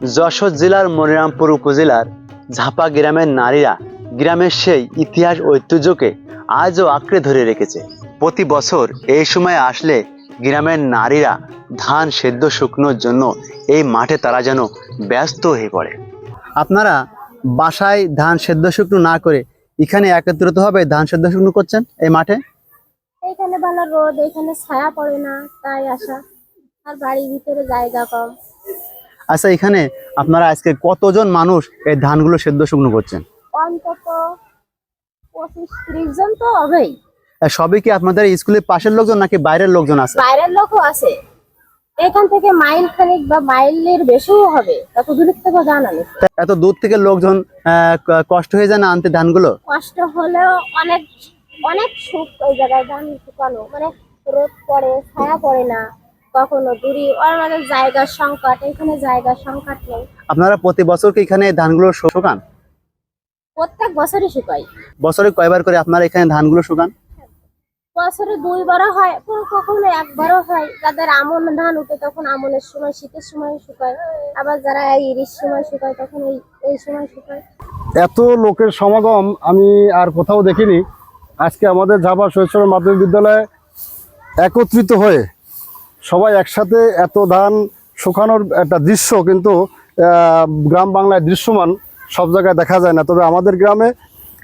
যশোর জেলার মনিরামপুর উপজেলার ঝাপা গ্রামের নারীরা গ্রামের সেই ইতিহাস ঐতিহ্যকে আজও আঁকড়ে ধরে রেখেছে। প্রতি বছর এই সময় আসলে গ্রামের নারীরা ধান সেদ্ধ শুকনোর জন্য এই মাঠে তারা যেন ব্যস্ত হয়ে পড়ে। আপনারা বাসায় ধান সেদ্ধ শুকনো না করে এখানে একত্রিত হবে ধান সেদ্ধ শুকনো করছেন এই মাঠে? এখানে ভালো রোদ এখানে ছায়া পড়ে না তাই আসা। আর বাড়ির ভিতরে জায়গা কম। আচ্ছা এখানে আপনারা আজকে কতজন মানুষ এই ধানগুলো সেদ্ধ শুকনো করছেন? অন্তত পঁচিশ ত্রিশ জন তো হবেই। সবই কি আপনাদের স্কুলের পাশের লোকজন নাকি বাইরের লোকজন আছে? বাইরের লোকও আছে। এখান থেকে মাইল খানিক বা মাইলের বেশিও হবে তত দূরের থেকে জানা নেই। এত দূর থেকে লোকজন কষ্ট হয়ে যায় না আনতে ধানগুলো? কষ্ট হলেও অনেক অনেক সুখ ওই জায়গায় ধান শুকানো। মানে রোদ পড়ে ছায়া পড়ে না। কখনো দূরি ওর আমাদের জায়গার সংকট এখানে জায়গার সংকট নেই। আপনারা প্রতি বছর কি এখানে ধানগুলো শুকান? প্রত্যেক বছরই শুকাই। বছরে কয়বার করে আপনারা এখানে ধানগুলো শুকান? বছরে দুইবারও হয় কখনো একবারও হয়। যাদের আমন ধান উঠে তখন আমনের সময় শীতের সময় শুকায়। আবার যারা এই ইরিশ সময় শুকায় তখন এই এই সময় শুকায়। এত লোকের সমাগম আমি আর কোথাও দেখিনি। আজকে আমাদের ঝাপা শৈশব মাধ্যমিক বিদ্যালয়ে একত্রিত হয়ে সবাই একসাথে এত ধান শুকানোর একটা দৃশ্য কিন্তু গ্রাম বাংলায় দৃশ্যমান, সব জায়গায় দেখা যায় না। তবে আমাদের গ্রামে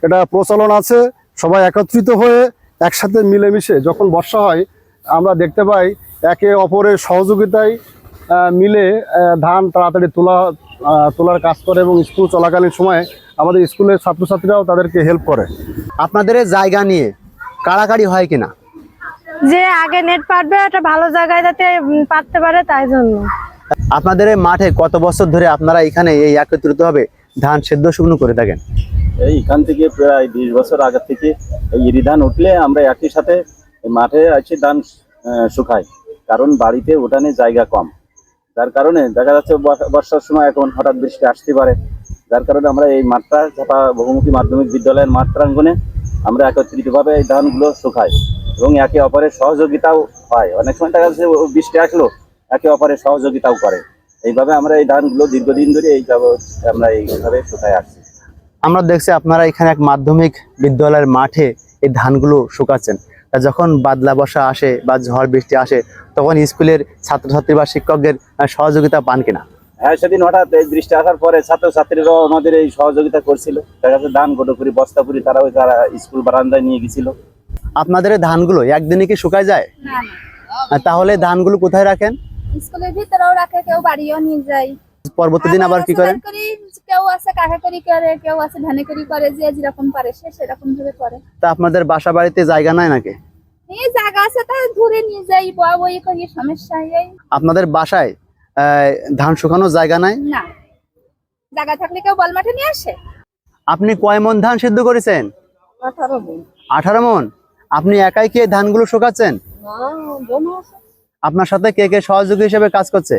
এটা প্রচলন আছে, সবাই একত্রিত হয়ে একসাথে মিলেমিশে যখন বর্ষা হয়, আমরা দেখতে পাই একে অপরের সহযোগিতায় মিলে ধান তাড়াতাড়ি তোলা তোলার কাজ করে এবং স্কুল চলাকালীন সময়ে আমাদের স্কুলের ছাত্রছাত্রীরাও তাদেরকে হেল্প করে। আপনাদের জায়গা নিয়ে কাড়াকাড়ি হয় কিনা? যে আগে নেট পারবে একটা ভালো জায়গায় যাতে পারতে পারে তাই জন্য। আপনাদের এই মাঠে কত বছর ধরে আপনারা এখানে এই একত্রিত হবে? ধান সেদ্ধ শুকনো করে থাকেন। এই এখান থেকে প্রায় বিশ বছর আগে থেকে এই ইরি ধান উঠলে আমরা একই সাথে এই মাঠে এসে ধান শুকাই কারণ বাড়িতে উঠানে জায়গা কম। যার কারণে দেখা যাচ্ছে বর্ষা- বর্ষার সময় এখন হঠাৎ বৃষ্টি আসতে পারে। যার কারণে আমরা এই মাঠটা ঝাপা বহুমুখী মাধ্যমিক বিদ্যালয়ের মাঠ প্রাঙ্গণে আমরা একত্রিতভাবে এই ধানগুলো শুকাই। এবং একে অপরের সহযোগিতাও হয় অনেক সময় দেখা যাচ্ছে বৃষ্টি আসলো একে অপরের সহযোগিতাও করে। এইভাবে আমরা এই ধানগুলো দীর্ঘদিন ধরে এই আমরা এইভাবে শুকায় আসছি আমরা দেখছি আপনারা এখানে এক মাধ্যমিক বিদ্যালয়ের মাঠে এই ধানগুলো শুকাচ্ছেন। যখন বাদলা বর্ষা আসে বা ঝড় বৃষ্টি আসে তখন স্কুলের ছাত্রছাত্রী বা শিক্ষকদের সহযোগিতা পান কিনা? হ্যাঁ সেদিন হঠাৎ এই বৃষ্টি আসার পরে ছাত্রছাত্রীরাও আমাদের এই সহযোগিতা করছিল। দেখা যাচ্ছে ধান গোটো করি বস্তা করি তারা ওই তারা স্কুল বারান্দায় নিয়ে গেছিল। আপনাদের ধানগুলো একদিনে কি শুকায় যায়? তাহলে ধানগুলো কোথায় রাখেন? স্কুলের ভিতরেও রাখে কেউ বাড়িও নিয়ে যায়। পরবর্তী দিন আবার কি করেন কেউ আছে করি করে কেউ আছে ধানে করি করে যে যেরকম পারে সে সেরকম ভাবে করে। তা আপনাদের বাসা বাড়িতে জায়গা নাই নাকি? এই জায়গা আছে তা নিয়ে যাই বয়া বই করি সমস্যা এই। আপনাদের বাসায় আহ, ধান শুকানোর জায়গা নাই? না। জায়গা থাকলে কেউ বল মাঠে নিয়ে আসে? আপনি কয় মন ধান সিদ্ধ করেছেন? আঠারো দিন আঠারো মন? আপনি একাই কি ধানগুলো শুকাচ্ছেন? আপনার সাথে কে কে সহযোগী হিসেবে কাজ করছে?